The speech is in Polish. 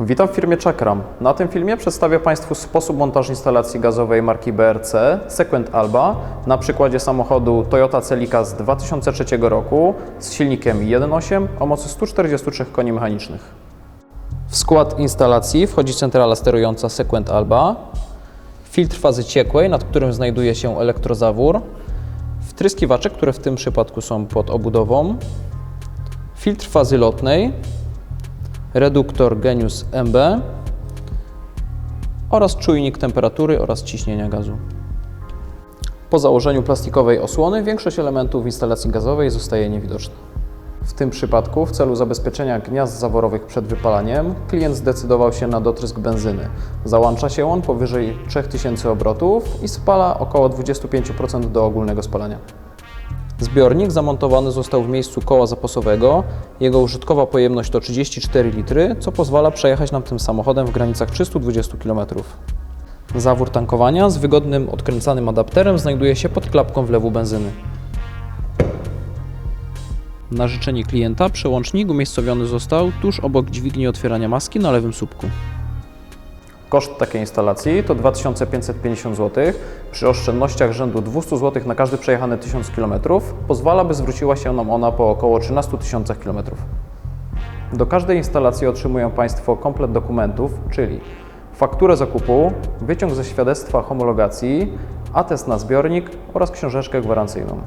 Witam w firmie Czakram. Na tym filmie przedstawię Państwu sposób montażu instalacji gazowej marki BRC Sequent Alba na przykładzie samochodu Toyota Celica z 2003 roku z silnikiem 1.8 o mocy 143 koni mechanicznych. W skład instalacji wchodzi centrala sterująca Sequent Alba, filtr fazy ciekłej, nad którym znajduje się elektrozawór, wtryskiwacze, które w tym przypadku są pod obudową, filtr fazy lotnej, reduktor Genius MB oraz czujnik temperatury oraz ciśnienia gazu. Po założeniu plastikowej osłony większość elementów instalacji gazowej zostaje niewidoczna. W tym przypadku, w celu zabezpieczenia gniazd zaworowych przed wypalaniem, klient zdecydował się na dotrysk benzyny. Załącza się on powyżej 3000 obrotów i spala około 25% do ogólnego spalania. Zbiornik zamontowany został w miejscu koła zapasowego. Jego użytkowa pojemność to 34 litry, co pozwala przejechać nam tym samochodem w granicach 320 km. Zawór tankowania z wygodnym odkręcanym adapterem znajduje się pod klapką wlewu benzyny. Na życzenie klienta przełącznik umiejscowiony został tuż obok dźwigni otwierania maski na lewym słupku. Koszt takiej instalacji to 2550 zł. Przy oszczędnościach rzędu 200 zł na każdy przejechany 1000 km pozwala, by zwróciła się nam ona po około 13 tysiącach km. Do każdej instalacji otrzymują Państwo komplet dokumentów, czyli fakturę zakupu, wyciąg ze świadectwa homologacji, atest na zbiornik oraz książeczkę gwarancyjną.